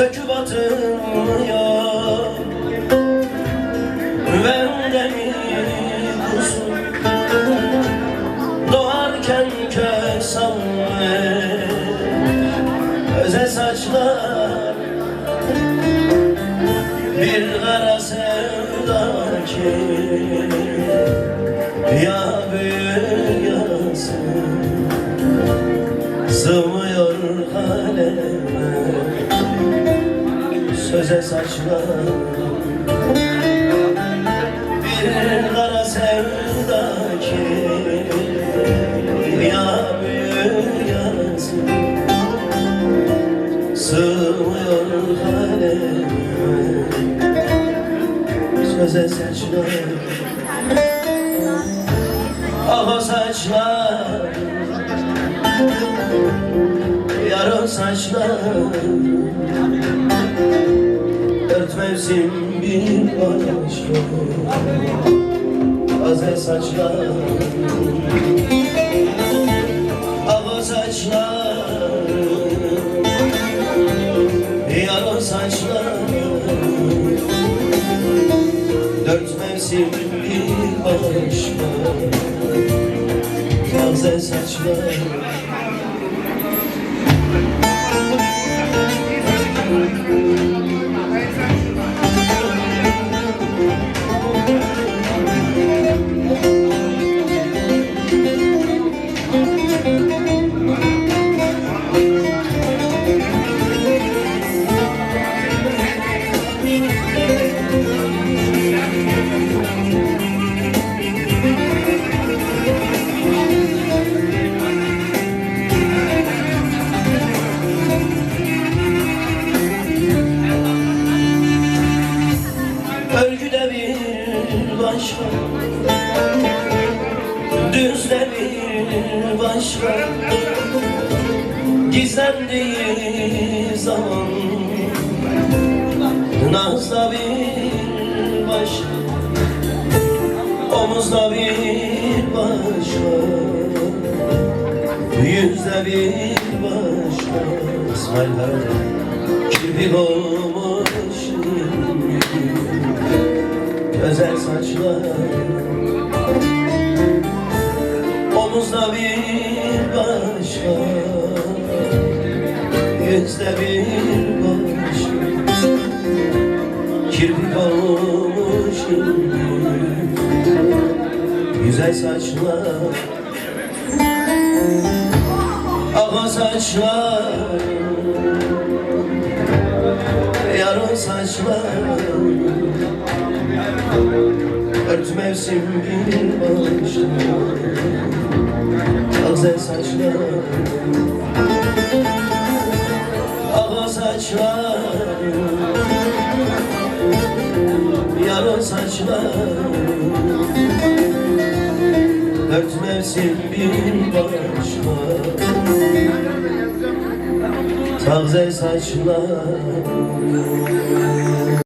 Söküp atılmıyor. Benden kusun Doğarken kök salme Öze saçlar. Bir kara sevda ki Ya büyük yansın. Sığmıyor kaleme Söze saçlar. Bir kara sevda ki Ya büyük yansın Sığmıyor kaleme Söze saçlar. Ah o saçlar. Yarın saçlar Mevsim bir başka Taze saçlar Hava saçlar Yarın saçlar. Dört mevsim bir başka Taze saçlar Bir başka Gizlendiği zaman. Nazda bir başka Omuzda bir başka Yüzde bir başka İsmail Karaca Kirpik olmuş Güzel saçlar bir başka Yüzde bir başka Kirpik olmuş Güzel saçlar Aga saçlar Yarın saçlar Ört mevsim bir başka Taze saçlar. Ağa saçlar. Yarın saçlar. Dört mevsim bir başka Taze saçlar